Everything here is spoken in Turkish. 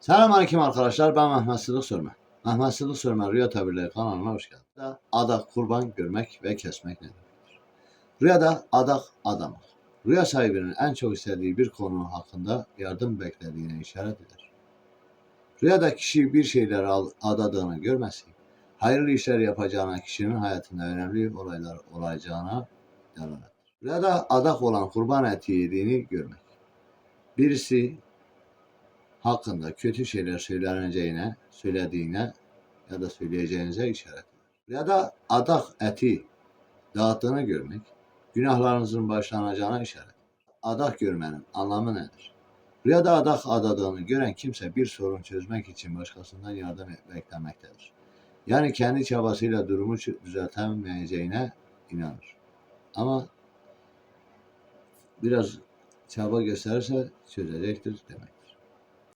Selamünaleyküm arkadaşlar. Ben Mehmet Sıdık Sörmen. Mehmet Sıdık Sörmen Rüya Tabirleri kanalına hoş geldiniz. Adak kurban görmek ve kesmek nedir? Rüyada adak adamak. Rüya sahibinin en çok istediği bir konu hakkında yardım beklediğine işaret eder. Rüyada kişi bir şeyler al- adadığını görmesi, hayırlı işler yapacağına kişinin hayatında önemli olaylar olacağına delalettir. Rüyada adak olan kurban eti yediğini görmek. Birisi hakkında kötü şeyler söyleneceğine, söylediğine ya da söyleyeceğinize işaret eder. Ya da adak eti dağıttığını görmek, günahlarınızın başlanacağına işaret. Adak görmenin anlamı nedir? Rüyada adak adadığını gören kimse bir sorun çözmek için başkasından yardım beklemektedir. Yani kendi çabasıyla durumu düzeltemeyeceğine inanır. Ama biraz çaba gösterirse çözecektir demek.